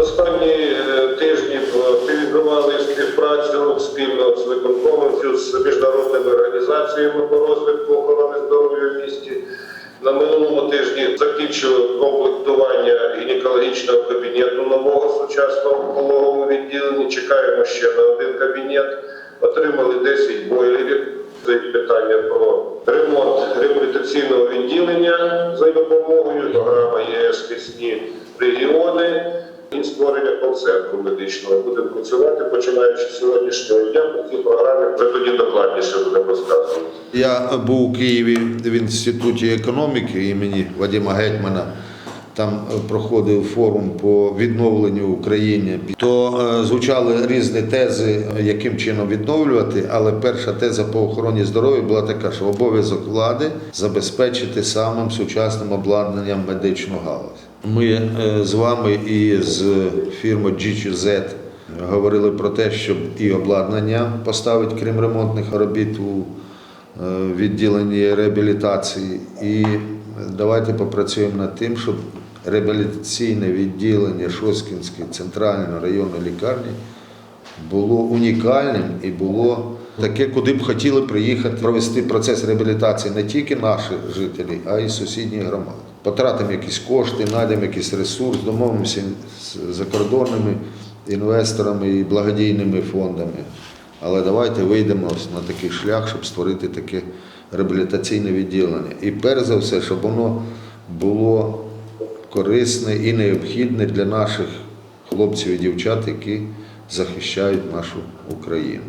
Останні е, тижні активізували співпрацю спільно з виконкомом з міжнародними організаціями по розвитку охорони здоров'я в місті. На минулому тижні закінчили комплектування гінекологічного кабінету нового сучасного в пологовому відділенні. Чекаємо ще на один кабінет. Отримали 10 бойлерів. Це питання про ремонт реабілітаційного відділення за допомогою програми ЄС «Пісні регіони і створення концерту медичного. Будемо працювати починаючи з сьогоднішнього дня. По цій програмі вже тоді докладніше будемо розказувати. Я був у Києві в інституті економіки імені Вадима Гетьмана. Там е, проходив форум по відновленню України. То е, звучали різні тези, яким чином відновлювати. Але перша теза по охороні здоров'я була така, що обов'язок влади забезпечити самим сучасним обладнанням медичну галузь. Ми е, з вами і з фірмою GQZ говорили про те, щоб і обладнання поставити, крім ремонтних робіт у е, відділенні реабілітації. І давайте попрацюємо над тим, щоб реабілітаційне відділення Шоскінської центральної районної лікарні було унікальним і було таке, куди б хотіли приїхати провести процес реабілітації не тільки наші жителі, а й сусідніх громад. Потратимо якісь кошти, знайдемо якийсь ресурс, домовимося з закордонними інвесторами і благодійними фондами. Але давайте вийдемо на такий шлях, щоб створити таке реабілітаційне відділення. І перш за все, щоб воно було корисне і необхідне для наших хлопців і дівчат, які захищають нашу Україну.